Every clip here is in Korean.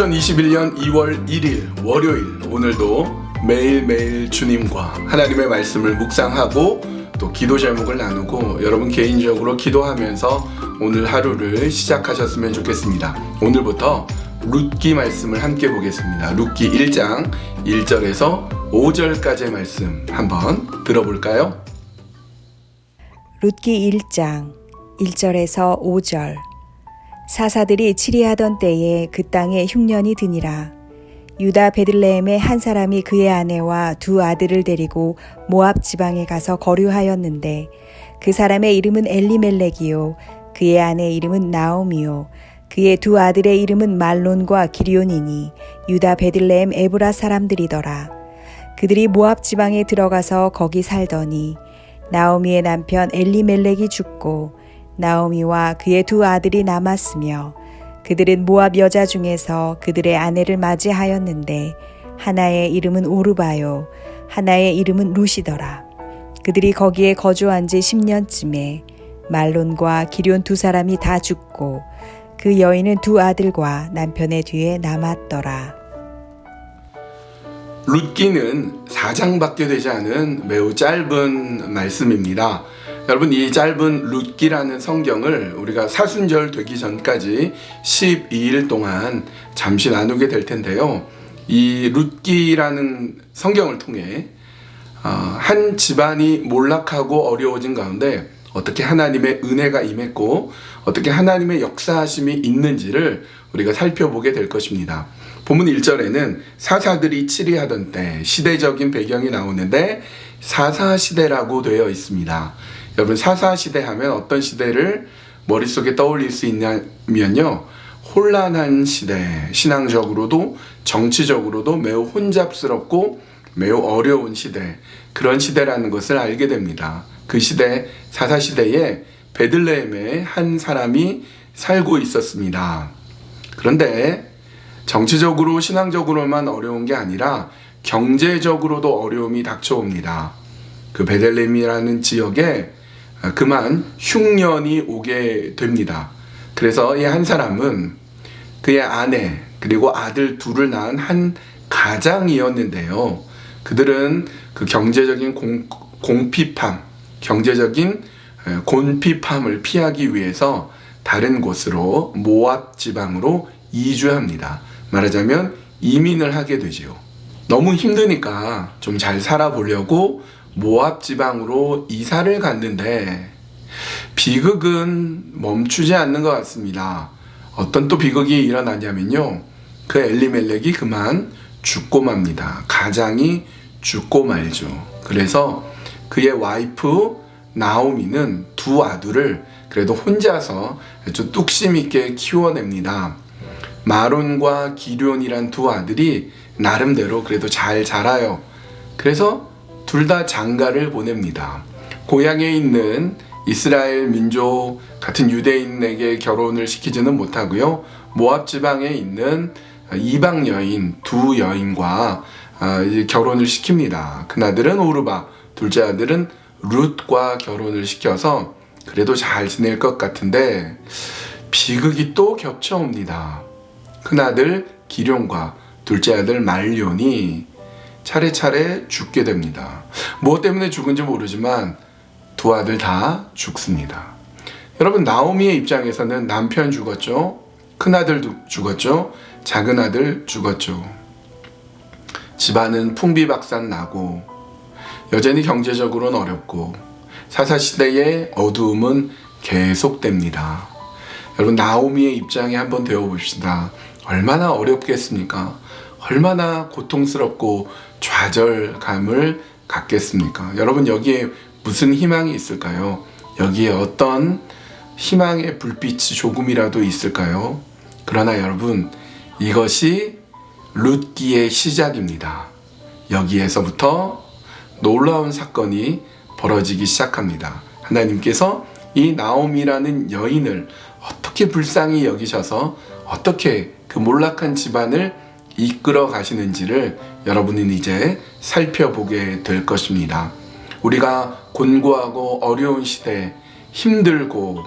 2021년 2월 1일 월요일 오늘도 매일매일 주님과 하나님의 말씀을 묵상하고 또 기도 제목을 나누고 여러분 개인적으로 기도하면서 오늘 하루를 시작하셨으면 좋겠습니다. 오늘부터 룻기 말씀을 함께 보겠습니다. 룻기 1장 1절에서 5절까지의 말씀 한번 들어볼까요? 룻기 1장 1절에서 5절 사사들이 치리하던 때에 그 땅에 흉년이 드니라. 유다 베들레헴의 한 사람이 그의 아내와 두 아들을 데리고 모압 지방에 가서 거류하였는데 그 사람의 이름은 엘리멜렉이요 그의 아내 이름은 나오미요 그의 두 아들의 이름은 말론과 기리온이니 유다 베들레헴 에브라 사람들이더라. 그들이 모압 지방에 들어가서 거기 살더니 나오미의 남편 엘리멜렉이 죽고 나오미와 그의 두 아들이 남았으며 그들은 모압 여자 중에서 그들의 아내를 맞이하였는데 하나의 이름은 오르바요 하나의 이름은 루시더라 그들이 거기에 거주한 지 10년쯤에 말론과 기럨 두 사람이 다 죽고 그 여인은 두 아들과 남편의 뒤에 남았더라 룻기는 4장밖에 되지 않은 매우 짧은 말씀입니다. 여러분 이 짧은 룻기라는 성경을 우리가 사순절 되기 전까지 12일 동안 잠시 나누게 될 텐데요. 이 룻기라는 성경을 통해 어, 한 집안이 몰락하고 어려워진 가운데 어떻게 하나님의 은혜가 임했고 어떻게 하나님의 역사하심이 있는지를 우리가 살펴보게 될 것입니다. 본문 1절에는 사사들이 치리하던 때 시대적인 배경이 나오는데 사사 시대라고 되어 있습니다. 여러분 사사 시대 하면 어떤 시대를 머릿속에 떠올릴 수 있냐면요. 혼란한 시대, 신앙적으로도 정치적으로도 매우 혼잡스럽고 매우 어려운 시대, 그런 시대라는 것을 알게 됩니다. 그 시대, 사사 시대에 베들레헴에 한 사람이 살고 있었습니다. 그런데 정치적으로 신앙적으로만 어려운 게 아니라 경제적으로도 어려움이 닥쳐옵니다. 그 베들레헴이라는 지역에 그만 흉년이 오게 됩니다. 그래서 이 한 사람은 그의 아내 그리고 아들 둘을 낳은 한 가장이었는데요. 그들은 그 경제적인 공, 공핍함, 경제적인 곤핍함을 피하기 위해서 다른 곳으로 모압 지방으로 이주합니다. 말하자면 이민을 하게 되지요. 너무 힘드니까 좀 잘 살아보려고 모압 지방으로 이사를 갔는데 비극은 멈추지 않는 것 같습니다. 어떤 또 비극이 일어나냐면요. 그 엘리멜렉이 그만 죽고 맙니다. 가장이 죽고 말죠. 그래서 그의 와이프 나오미는 두 아들을 그래도 혼자서 아주 뚝심 있게 키워냅니다. 마론과 기럨이란 두 아들이 나름대로 그래도 잘 자라요. 그래서 둘 다 장가를 보냅니다. 고향에 있는 이스라엘 민족 같은 유대인에게 결혼을 시키지는 못하고요. 모압 지방에 있는 이방 여인 두 여인과 결혼을 시킵니다. 큰아들은 오르바, 둘째 아들은 룻과 결혼을 시켜서 그래도 잘 지낼 것 같은데 비극이 또 겹쳐옵니다. 큰아들 기룡과 둘째 아들 말론이 차례차례 죽게 됩니다. 무엇 때문에 죽은지 모르지만 두 아들 다 죽습니다. 여러분 나오미의 입장에서는 남편 죽었죠. 큰아들 죽었죠. 작은 아들 죽었죠. 집안은 풍비박산 나고 여전히 경제적으로는 어렵고 사사시대의 어두움은 계속됩니다. 여러분 나오미의 입장에 한번 되어 봅시다. 얼마나 어렵겠습니까? 얼마나 고통스럽고 좌절감을 갖겠습니까? 여러분 여기에 무슨 희망이 있을까요? 여기에 어떤 희망의 불빛이 조금이라도 있을까요? 그러나 여러분 이것이 룻기의 시작입니다. 여기에서부터 놀라운 사건이 벌어지기 시작합니다. 하나님께서 이 나옴이라는 여인을 어떻게 불쌍히 여기셔서 어떻게 그 몰락한 집안을 이끌어 가시는지를 여러분은 이제 살펴보게 될 것입니다. 우리가 곤고하고 어려운 시대, 힘들고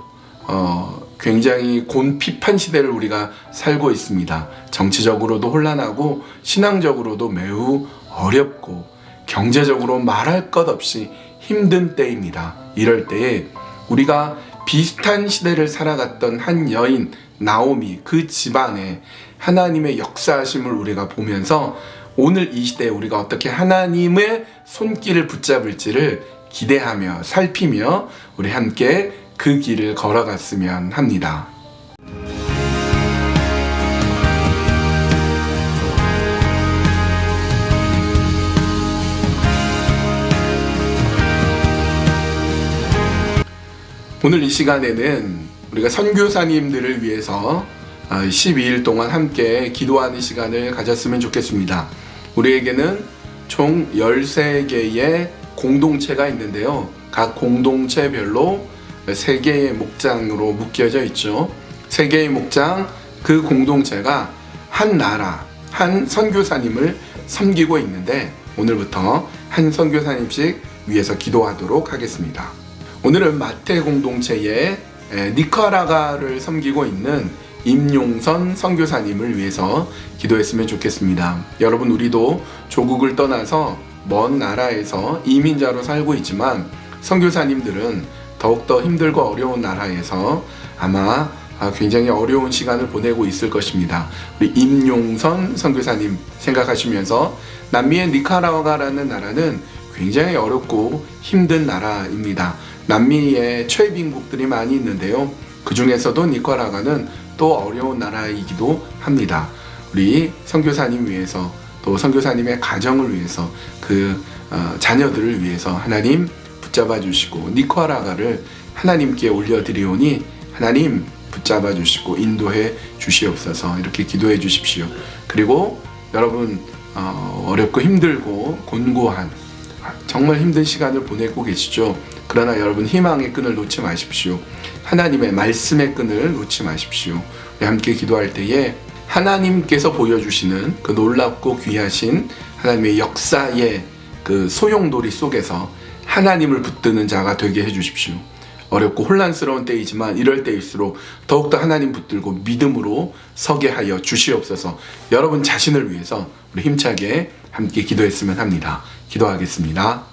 어, 굉장히 곤핍한 시대를 우리가 살고 있습니다. 정치적으로도 혼란하고 신앙적으로도 매우 어렵고 경제적으로 말할 것 없이 힘든 때입니다. 이럴 때에 우리가 비슷한 시대를 살아갔던 한 여인 나오미 그 집안에 하나님의 역사하심을 우리가 보면서 오늘 이 시대에 우리가 어떻게 하나님의 손길을 붙잡을지를 기대하며 살피며 우리 함께 그 길을 걸어갔으면 합니다. 오늘 이 시간에는 우리가 선교사님들을 위해서 12일 동안 함께 기도하는 시간을 가졌으면 좋겠습니다. 우리에게는 총 13개의 공동체가 있는데요. 각 공동체별로 3개의 목장으로 묶여져 있죠. 3개의 목장, 그 공동체가 한 나라, 한 선교사님을 섬기고 있는데 오늘부터 한 선교사님씩 위해서 기도하도록 하겠습니다. 오늘은 마태 공동체의 에, 니카라가를 섬기고 있는 임용선 선교사님을 위해서 기도했으면 좋겠습니다. 여러분 우리도 조국을 떠나서 먼 나라에서 이민자로 살고 있지만 선교사님들은 더욱더 힘들고 어려운 나라에서 아마 아, 굉장히 어려운 시간을 보내고 있을 것입니다. 우리 임용선 선교사님 생각하시면서 남미의 니카라과라는 나라는 굉장히 어렵고 힘든 나라입니다. 남미에 최빈국들이 많이 있는데요. 그 중에서도 니카라과는 또 어려운 나라이기도 합니다. 우리 선교사님 위해서 또 선교사님의 가정을 위해서 그 어, 자녀들을 위해서 하나님 붙잡아 주시고 니카라과를 하나님께 올려드리오니 하나님 붙잡아 주시고 인도해 주시옵소서 이렇게 기도해 주십시오. 그리고 여러분 어, 어렵고 힘들고 곤고한 정말 힘든 시간을 보내고 계시죠. 그러나 여러분 희망의 끈을 놓지 마십시오. 하나님의 말씀의 끈을 놓지 마십시오. 함께 기도할 때에 하나님께서 보여주시는 그 놀랍고 귀하신 하나님의 역사의 그 소용돌이 속에서 하나님을 붙드는 자가 되게 해주십시오. 어렵고 혼란스러운 때이지만 이럴 때일수록 더욱더 하나님 붙들고 믿음으로 서게 하여 주시옵소서 여러분 자신을 위해서 우리 힘차게 함께 기도했으면 합니다. 기도하겠습니다.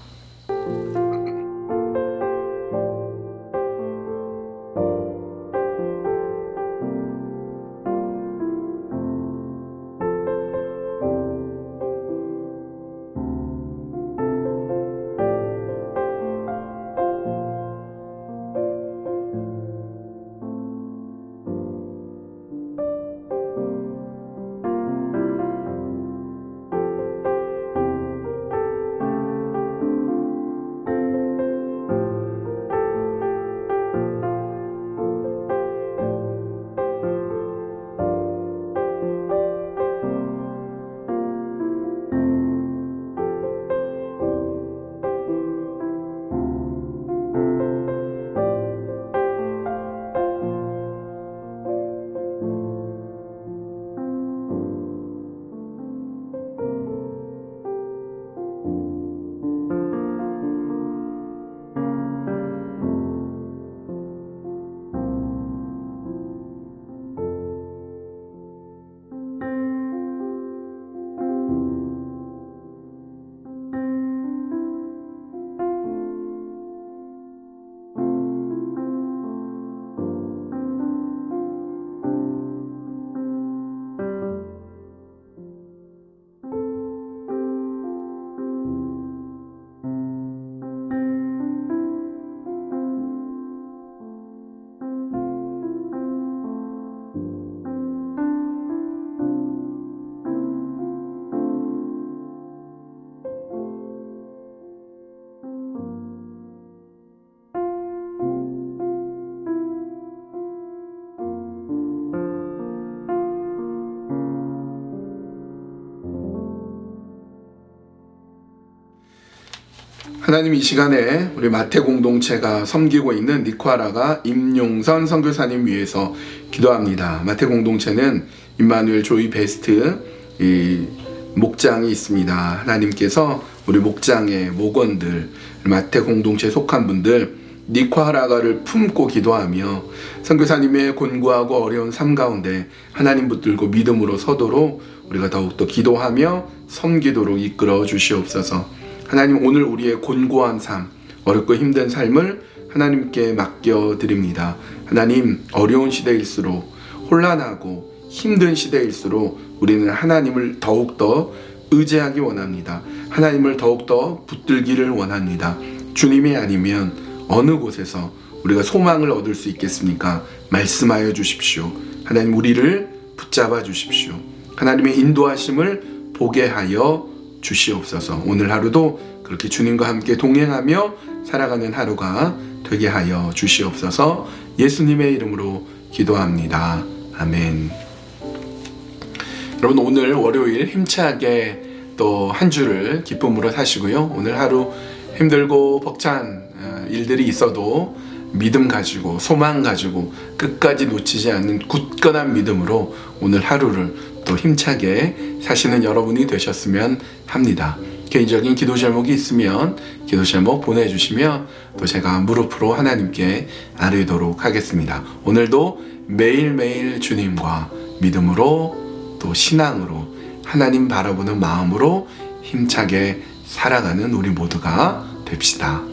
하나님 이 시간에 우리 마태 공동체가 섬기고 있는 니쿠아라가 임용선 선교사님 위해서 기도합니다. 마태 공동체는 임마누엘 조이 베스트 이 목장이 있습니다. 하나님께서 우리 목장의 목원들 마태 공동체에 속한 분들 니콰라가를 품고 기도하며 선교사님의 곤고하고 어려운 삶 가운데 하나님 붙들고 믿음으로 서도록 우리가 더욱더 기도하며 섬기도록 이끌어 주시옵소서. 하나님 오늘 우리의 곤고한 삶, 어렵고 힘든 삶을 하나님께 맡겨 드립니다. 하나님 어려운 시대일수록 혼란하고 힘든 시대일수록 우리는 하나님을 더욱더 의지하기 원합니다. 하나님을 더욱더 붙들기를 원합니다. 주님이 아니면 어느 곳에서 우리가 소망을 얻을 수 있겠습니까? 말씀하여 주십시오. 하나님 우리를 붙잡아 주십시오. 하나님의 인도하심을 보게 하여 주시옵소서. 오늘 하루도 그렇게 주님과 함께 동행하며 살아가는 하루가 되게 하여 주시옵소서. 예수님의 이름으로 기도합니다. 아멘. 여러분 오늘 월요일 힘차게 또 한 주를 기쁨으로 사시고요. 오늘 하루 힘들고 벅찬 어, 일들이 있어도 믿음 가지고 소망 가지고 끝까지 놓치지 않는 굳건한 믿음으로 오늘 하루를 또 힘차게 사시는 여러분이 되셨으면 합니다. 개인적인 기도 제목이 있으면 기도 제목 보내주시면 또 제가 무릎으로 하나님께 아뢰도록 하겠습니다. 오늘도 매일매일 주님과 믿음으로 또 신앙으로 하나님 바라보는 마음으로 힘차게 살아가는 우리 모두가 됩시다.